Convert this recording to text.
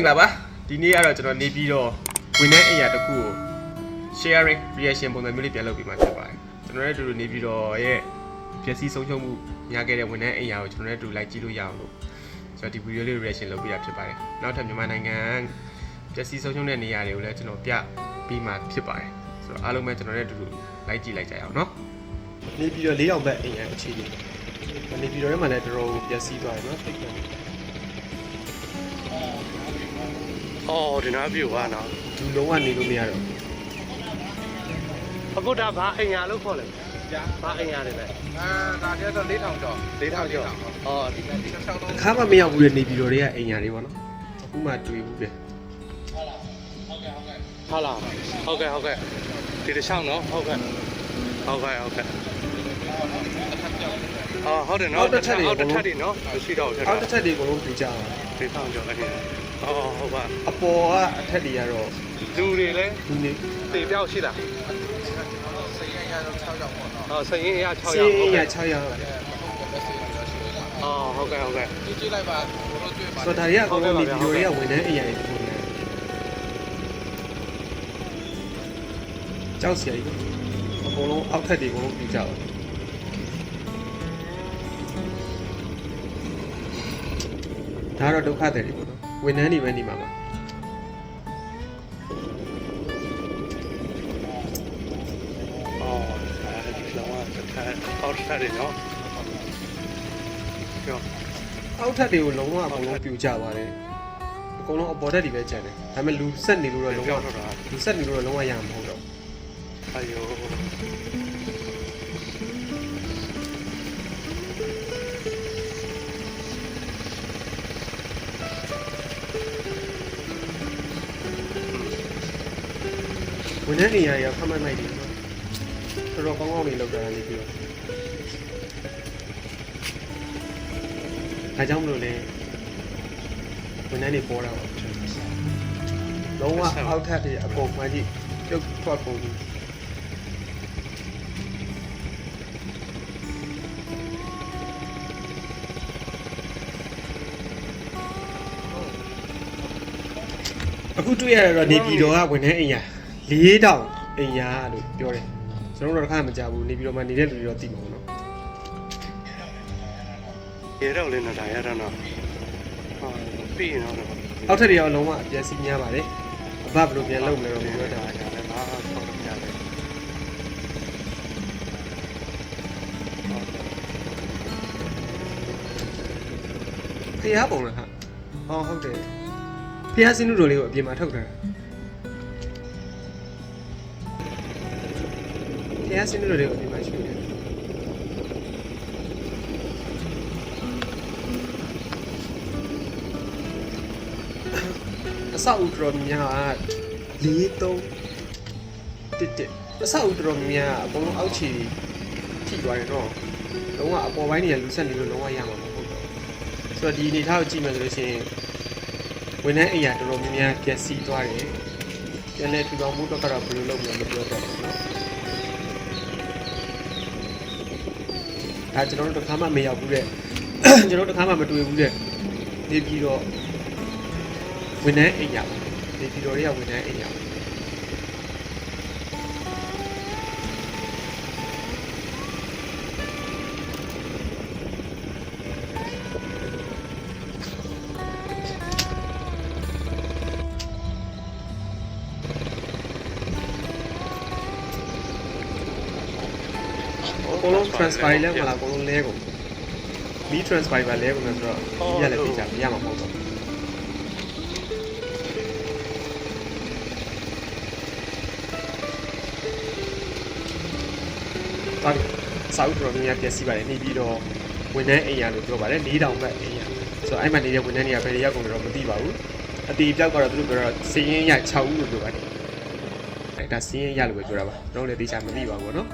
င်္ဂလာပါဒီနေ့ကတော့ကျွန်တော်နေပြီးတော့ဝန်ထမ်းအိမ်ယာတစ်ခုကို sharing reaction ပုံစံမျိုးလေးပြန်လုပ်ပြီးမှဖြစ်ပါတယ်ကျွန်တော်လည်းအတူတူနေပြီးတော့ရဲ့ပျက်စီးဆုံးရှုံးမှုများခဲ့တဲ့ဝန်ထမ်းအိမ်ယာကိုကျွန်တော်လည်းအတူလိုက်ကြည့်လို့ရအောင်လို့ဆိုတော့ဒီ video လေး reaction လုပ်ပြတာဖြစ်ပါတယ်နောက်ထပ်မြန်မာနိုင်ငံပျက်စီးဆုံးရှုံးတဲ့နေရာတွေကိုလည်းကျွန်တော်ပြပြီးမှဖြစ်ပါတယ်ဆိုတော့အားလုံးပဲကျွန်တော်လည်းအတူတူလိုက်ကြည့်လိုက်ကြရအောင်နော်နေပြီးတော့၄အောင်ဘက်အိမ်ယာအခြေအနေနေပြီးတော့ထဲမှာလည်းတော်တော်ပျက်စီးသွားတယ်နော်သိတယ် အော်ဒီနားပြူပါနော်ဒီလုံးဝနေလို့မရတော့အခုဒါဘာအိမ်ယာလို့ခေါ်လဲဘာအိမ်ယာတွေလဲအာဒါကျတော့4000ကျော်လေးထောင်ကျော်အော်ဒီဒီတစ်ချောင်းလုံးအခါမှမရောက်ဘူးလေနေပြည်တော်တွေကအိမ်ညာတွေပေါ့နော်အခုမှတွေ့ဘူးလေဟုတ်လားဟုတ်ကဲ့ဟုတ်ကဲ့ဒီတစ်ချောင်းနော်ဟုတ်ကဲ့ဟုတ်ကဲ့ဟုတ်ကဲ့ အော်ဟုတ်တယ်နော်တစ်ထပ်အောက်တစ်ထပ်တွေနော်ရှိတော့ထက်အောတော့က်တစ်ချက်တွေအကုန်လုံးပြကြပါလေးထောင်ကျော်အဲ့ဒီအော်ဟုတ်ပါအပေါ်ကအထက်တွေကတော့လူတွေလဲဒီနေ့တေပြောက်ရှိလားစိတ်ရရတော့6ရောက်ပေါ့နော်အော်စရင်ရ6စီရောက်းဟုတ်ရကဲ့6ရောက်အဲဘုံကပဲစိတ်ရတော့ရှိရတာအော်ဟုတ်ကဲ့ဟုတ်ကဲ့ကြည့်ကြည့်လိုက်ပါဘုံတို့တွေ့ပါဆိုတော့ဒါတွေကအကုန်လုံးနေပြည်တော်တွေကဝန်ထမ်းအိမ်ညာတွေပုံစံကြောက်စရာကြီးအကုန်လုံးအောက်ထက်တွေအကုန်လုံးပြကြပါ ဒါတော့ဒုက္ခတွေတွေပေါ့နော်ဝန်ထမ်းတွေပဲနေမှာပါအော်အဲဒီလောကတစ်ထပ်အောက်တစ်ထပ်တွေနော်ပြောအောက်ထပ်တွေကိုလုံးဝအကုန်လုံးပြူကြပါတယ်အကုန်လုံးအပေါ်ထက်တွေပဲကျန်တယ်ဒါပေမဲ့လူဆက်နေလို့တော့လုံးဝပြောတော့တာလူဆက်နေလို့တော့လုံးဝရမှာမဟုတ်တော့အယို ဝန်ထမ်းနေရာတွေကဖမ်းမနိုင်တယ်နော်တော်တော်ကောင်းကောင်းနေလောက်တာနေပြီးတော့ဒါကြောင့်မလို့လဲဝန်ထမ်းတွေပေါ်တာပါလုံးဝအောက်ထပ်တွေအကုန်မှကြီးပြုတ်ထွက်ကုန်ပြီအခုတွေ့ရတာတော့နေပြည်တော်ကဝန်ထမ်းအိမ်ယာ ၄တောင်အိမ်ယာလို့ပြောတယ်ကျွန်တော်တို့တော့တစ်ခါမှမကြဘူးနေပြည်တော်မှာနေတဲ့လူတွေတော့သိမှာပေါ့နော် ရေတော့လည်းနေတာရတော့နော်ဟာပြီးရင်တော့အောက်ထပ်တွေရောလုံးဝအပြည့်စီးများပါတယ်အဘဘယ်လိုပြန်လုပ်မလဲတော့မပြောတာရတယ်လည်းဘာဆောက်လို့ရတယ်ဖျားပုံလားဟာဟောဟုတ်တယ်ဖျားစင်းတို့လေးကိုအပြင်မှာထုတ်တာ ဖျားစင်းတို့လေးကိုအပြင်မှာရှိတယ်အဆောက်အဦတော်များ၄3တစ်တစ်အဆောက်အဦတော်များအကုန်လုံးအောက်ခြေထိသွားတယ်နော်လုံးဝအပေါ်ပိုင်းတွေကလူဆက်နေလို့လုံးဝရမှာမဟုတ်တော့ဆိုတော့ဒီအနေထားကိုကြည့်မယ်ဆိုလို့ရှိရင်ဝန်ထမ်းအိမ်ယာတော်တော်များများပျက်စီးသွားတယ်ပြန်လဲထူထောင်မှုတော့ကတော့ဘယ်လိုလုပ်မလဲမပြောတော့ဘူး ဒါကျွန်တော်တို့တစ်ခါမှမရောက်ဘူးတဲ့ကျွန်တော်တို့တစ်ခါမှမတွေ့ဘူးတဲ့နေပြီးတော့ဝန်ထမ်းအိမ်ယာနေပြီးတော့တွေကဝန်ထမ်းအိမ်ယာ အကုန်လုံး transfer လဲမလားအကုန်လုံးလဲကုန်ဒီ transfer ပဲလဲကုန်တယ်ဆိုတော့ဒီရလည်းပြချမရမှာမဟုတ်တော့တာဒီစာအုပ်တော်များပြည့်စည်ပါတယ်နေပြီးတော့ဝန်ထမ်းအိမ်ယာလို့ပြောပါတယ်၄တောင်ဘက်အိမ်ယာဆိုတော့အဲ့မှာနေတဲ့ဝန်ထမ်းတွေကဘယ်ရောက်ကုန်လဲတော့မသိပါဘူးအတီးပြောက်ကတော့သူတို့ပြောတော့စီးရင်ရ6ဦးလို့ပြောပါတယ်အဲ့ဒါစီးရင်ရလို့ပဲပြောတာပါကျွန်တော်လည်းတေချာမသိပါဘူးเนาะ